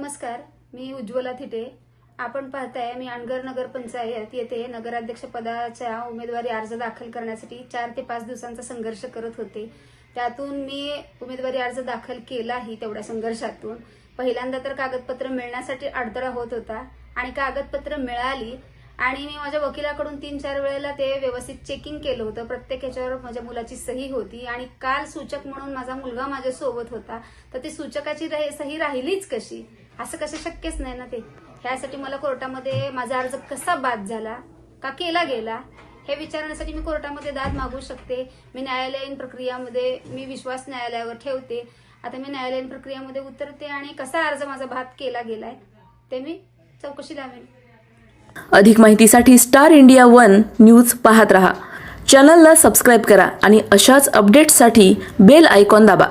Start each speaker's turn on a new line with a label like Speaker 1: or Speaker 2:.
Speaker 1: नमस्कार मी उज्ज्वल थिटे. आपण पाहताय मी अणगर नगर पंचायत येथे नगराध्यक्ष पदाच्या उमेदवारी अर्ज दाखल करण्यासाठी चार ते पाच दिवसांचा संघर्ष करत होते. त्यातून मी उमेदवारी अर्ज दाखल केलाही तेवढ्या संघर्षातून. पहिल्यांदा तर कागदपत्र मिळण्यासाठी अडथळा होत होता आणि कागदपत्र मिळाली आणि मी माझ्या वकिलाकडून तीन चार वेळेला ते व्यवस्थित चेकिंग केलं होतं. प्रत्येक ह्याच्यावर माझ्या मुलाची सही होती आणि काल सूचक म्हणून माझा मुलगा माझ्यासोबत होता. तर ती सूचकाची सही राहिलीच कशी? असं कसं शक्यच नाही ना ते. ह्यासाठी मला कोर्टामध्ये माझा अर्ज कसा बाद झाला का केला गेला हे विचारण्यासाठी मी कोर्टामध्ये दाद मागू शकते. मी न्यायालयीन प्रक्रियामध्ये मी विश्वास न्यायालयावर ठेवते. आता मी न्यायालयीन प्रक्रियामध्ये उतरते आणि कसा अर्ज माझा बाद केला गेलाय ते मी चौकशी लावेन.
Speaker 2: अधिक माहितीसाठी स्टार इंडिया वन न्यूज पाहत रहा. चॅनलला सबस्क्राईब करा आणि अशाच अपडेट्ससाठी बेल आयकॉन दाबा.